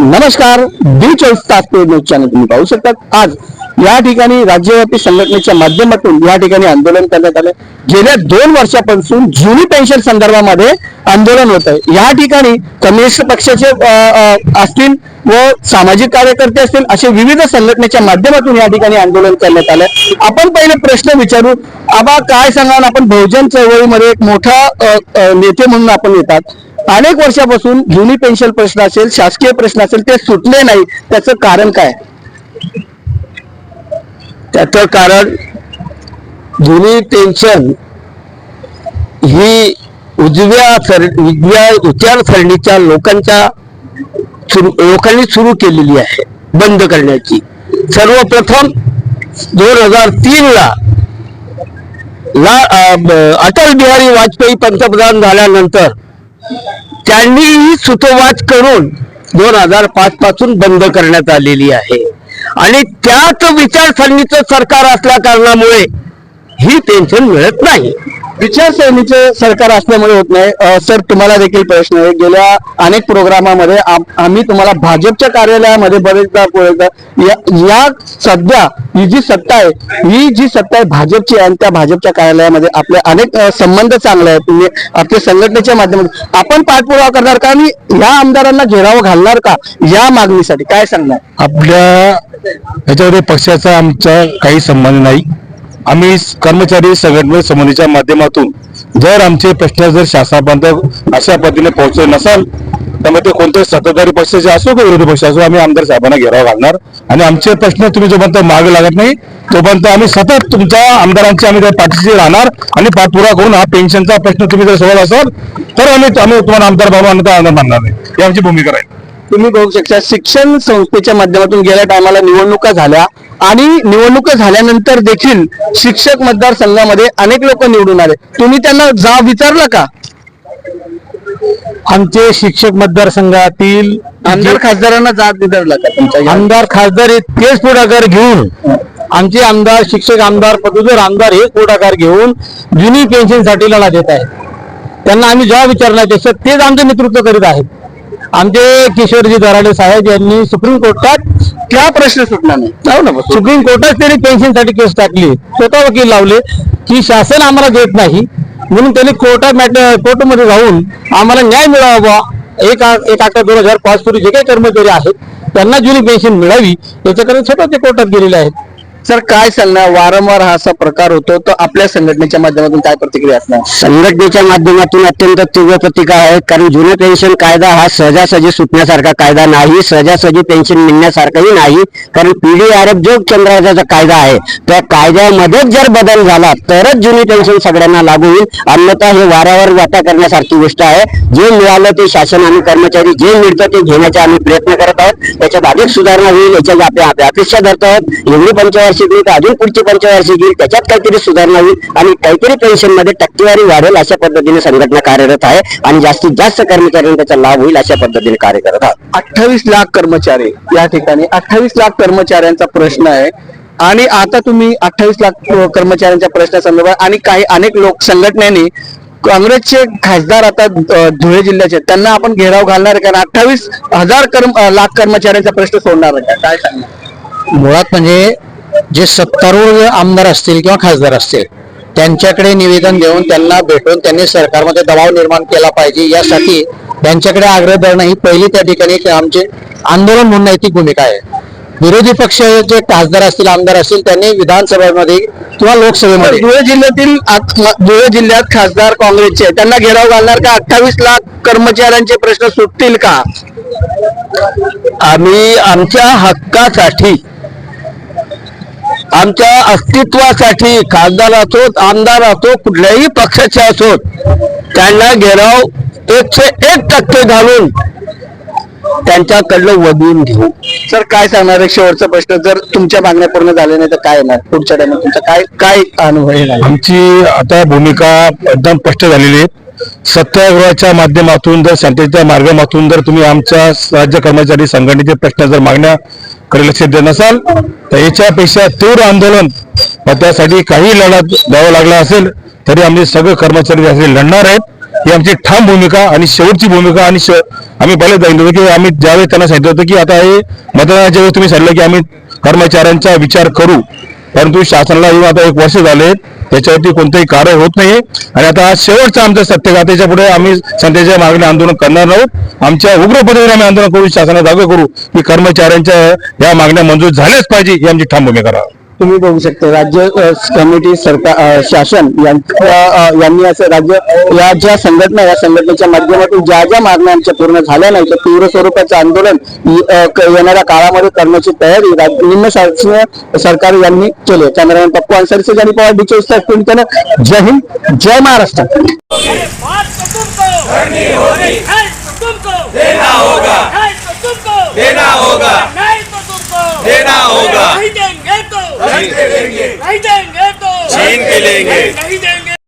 नमस्कार डी चोवीस तास न्यूज चॅनल तुम्ही पाहू शकतात. आज या ठिकाणी राज्यव्यापी संघटनेच्या माध्यमातून या ठिकाणी आंदोलन करण्यात आले गेल्या दोन वर्षापासून जुनी पेन्शन संदर्भामध्ये आंदोलन होत आहे. या ठिकाणी कम्युनिस्ट पक्षाचे असतील व सामाजिक कार्यकर्ते असतील असे विविध संघटनेच्या माध्यमातून या ठिकाणी आंदोलन करण्यात आलं आपण पहिले प्रश्न विचारू आबा काय सांगाल? आपण बहुजन चळवळीमध्ये एक मोठा नेते म्हणून आपण येतात. अनेक वर्षापासून जुनी पेन्शन प्रश्न असेल शासकीय प्रश्न असेल ते सुटले नाही. त्याचं कारण काय? त्याचं कारण जुनी पेन्शन ही उजव्या सर उजव्या विचारसरणीच्या लोकांच्या लोकांनी सुरू केलेली आहे बंद करण्याची. सर्वप्रथम दोन हजार तीन ला ला अटल बिहारी वाजपेयी पंतप्रधान झाल्यानंतर त्यांनीही सुतोवाच करून दोन हजार पाच पासून बंद करण्यात आलेली आहे. आणि त्याच विचारसरणीचं सरकार असल्या कारणामुळे ही पेन्शन मिळत नाही. विचारसरणीचे सरकार असल्यामुळे होत नाही. सर तुम्हाला देखील प्रश्न आहे. गेल्या अनेक प्रोग्रामामध्ये आम्ही तुम्हाला भाजपच्या कार्यालयामध्ये बरेचदा बोलता या- या सध्या ही जी सत्ता आहे ही जी सत्ता आहे भाजपची आहे आणि त्या भाजपच्या कार्यालयामध्ये आपले अनेक संबंध चांगले आहेत. तुम्ही आपल्या संघटनेच्या माध्यमातून आपण पाठपुरावा करणार का आणि या आमदारांना घेराव घालणार का या मागणीसाठी? काय सांगणार? आपल्या याच्यामध्ये पक्षाचा आमचा काही संबंध नाही. आम्ही कर्मचारी संघटने समितीच्या माध्यमातून जर आमचे प्रश्न जर शासनापर्यंत अशा पद्धतीने पोहोचले नसाल तर मग ते कोणत्याही सत्ताधारी पक्षाचे असो किंवा विरोधी पक्ष असो आम्ही आमदार साहेबांना घेराव घालणार. आणि आमचे प्रश्न तुम्ही जोपर्यंत मागे लागत नाही तोपर्यंत आम्ही सतत तुमच्या आमदारांचे आम्ही त्या पाठीशी राहणार आणि पाठपुरा करून हा पेन्शनचा प्रश्न तुम्ही जर सोडत असाल तर आम्ही आम्ही तुम्हाला आमदार बाबा आणि आमदार मानणार नाही. ही आमची भूमिका राहील. तुम्ही बघू शकता शिक्षण संस्थेच्या माध्यमातून गेल्या टायमाला निवडणुका झाल्या. आणि निवडणुका झाल्यानंतर देखील शिक्षक मतदारसंघामध्ये अनेक लोक निवडून आले. तुम्ही त्यांना जा विचारलं का? आमचे शिक्षक मतदारसंघातील आमदार खासदारांना जात विचारला का तुमच्या आमदार खासदार हे तेच पुढाकार घेऊन आमचे आमदार शिक्षक आमदार पदवीधर आमदार हेच पुढाकार घेऊन जुनी पेन्शनसाठी लढा देत आहेत. त्यांना आम्ही जेव्हा त्याचं तेच आमचं नेतृत्व करीत आहेत. आमचे किशोरजी दराडे साहेब यांनी सुप्रीम कोर्टात क्या प्रश्न सुटला नाही. जाऊ ना. सुप्रीम कोर्टात त्यांनी पेन्शनसाठी केस टाकली. स्वतः वकील लावले. की शासन आम्हाला देत नाही. म्हणून त्यांनी कोर्टात मॅटर कोर्टमध्ये जाऊन आम्हाला न्याय मिळावा. एक एक अकरा दोन हजार पाच पूर्वी जे काही कर्मचारी आहेत त्यांना जुनी पेन्शन मिळावी. याच्याकडे स्वतः ते कोर्टात गेलेले आहेत. सर काय सांगणार? वारंवार हा असा प्रकार होतो तर आपल्या संघटनेच्या माध्यमातून काय प्रतिक्रिया असणार? संघटनेच्या माध्यमातून अत्यंत तीव्र प्रतिका आहेत कारण जुने पेन्शन कायदा हा सहजासहजी सुटण्यासारखा कायदा नाही सहजासहजी पेन्शन मिळण्यासारखाही नाही कारण पीडीआरएफ जो चंद्राचा कायदा आहे. त्या कायद्यामध्येच जर बदल झाला तरच जुनी पेन्शन सगळ्यांना लागू होईल. अन्यथा हे वाऱ्यावर वाटा करण्यासारखी गोष्ट आहे. जे मिळालं ते शासन आणि कर्मचारी जे मिळतं ते घेण्याचा आम्ही प्रयत्न करत आहोत. त्याच्यात अधिक सुधारणा होईल याच्यात आपल्या अपेक्षा धरत आहोत. एवढी पंचवार्षिक येईल तर अजून पुढची पंचवार्षिक येईल त्याच्यात काहीतरी सुधारणा होईल आणि काहीतरी पेन्शनमध्ये टक्केवारी वाढेल अशा पद्धतीने संघटना कार्यरत आहे आणि जास्तीत जास्त कर्मचाऱ्यांना त्याचा लाभ होईल अशा पद्धतीने कार्य करत आहोत अठ्ठावीस लाख कर्मचारी या ठिकाणी अठ्ठावीस लाख कर्मचाऱ्यांचा प्रश्न आहे आणि आता तुम्ही अठ्ठावीस लाख कर्मचाऱ्यांच्या प्रश्नासंदर्भात आणि काही अनेक लोक संघटनेने काँग्रेसचे खासदार आता धुळे जिल्ह्याचे आहेत. त्यांना आपण घेराव घालणार आहे कारण अठ्ठावीस हजार कर्म लाख कर्मचाऱ्यांचा प्रश्न सोडणार आहे का? काय सांगणार मुळात म्हणजे जे सत्तारूढ आमदार असतील किंवा खासदार असतील त्यांच्याकडे निवेदन घेऊन त्यांना भेटून त्यांनी सरकारमध्ये दबाव निर्माण केला पाहिजे. यासाठी त्यांच्याकडे आग्रह धरणं ही पहिली त्या ठिकाणी आमचे आंदोलन म्हणून ती भूमिका आहे. विरोधी पक्षाचे खासदार असतील आमदार असतील त्यांनी विधानसभेमध्ये किंवा लोकसभेमध्ये धुळे जिल्ह्यातील धुळे जिल्ह्यात खासदार काँग्रेसचे त्यांना घेराव घालणार का? अठ्ठावीस लाख कर्मचाऱ्यांचे प्रश्न सुटतील का? आम्ही आमच्या हक्कासाठी आमच्या अस्तित्वासाठी खासदार असोत आमदार असो कुठल्याही पक्षाचे असोत त्यांना घेराव एकशे एक टक्के घालून त्यांच्याकडलं वगळून घेऊ. सर काय सांगणार आहे शेवटचा प्रश्न? जर तुमच्या मागण्या पूर्ण झाल्या नाही तर काय येणार पुढच्या टाइमात तुमचा काय काय अनुभव येणार? आमची आता भूमिका एकदम स्पष्ट झालेली आहे. सत्याग्रहाच्या माध्यमातून जर शांततेच्या मार्गामातून जर तुम्ही आमच्या राज्य कर्मचारी संघटनेचे प्रश्न जर मागण्याकडे लक्ष देत नसाल तर याच्यापेक्षा तीव्र आंदोलन व त्यासाठी काही लढा द्यावा लागला असेल तरी आम्ही सगळे कर्मचारी त्यासाठी लढणार आहेत. ही आमची ठाम भूमिका आणि शेवटची भूमिका आणि आम्ही पहिले सांगितलं होतं की आम्ही ज्यावेळेस त्यांना सांगितलं होतं की आता हे मतदानाच्या वेळेस तुम्ही सांगितलं की आम्ही कर्मचाऱ्यांचा विचार करू. परंतु शासनाला येऊन आता एक वर्ष झाले त्याच्यावरती कोणतंही कार्य होत नाही आणि आता शेवटचा आमचा सत्यगाथेच्या पुढे आम्ही संध्याच्या मागणी आंदोलन करणार आहोत. आमच्या उग्र पद्धतीने आम्ही आंदोलन करू शासनाला दावे करू. की कर्मचाऱ्यांच्या या मागण्या मंजूर झाल्याच पाहिजे ही आमची ठाम भूमिका राहा तुम्ही बघू शकता राज्य कमिटी सरकार शासन यांच्या यांनी असं राज्य या ज्या संघटना या संघटनेच्या माध्यमातून ज्या ज्या मागण्या आमच्या पूर्ण झाल्या नाही तर तीव्र स्वरूपाचं आंदोलन येणाऱ्या काळामध्ये करण्याची तयारी निम्न शासकीय सरकार यांनी केले कॅमेरामॅन पप्पू अन्सारी आणि पवार डी जय हिंद जय महाराष्ट्र.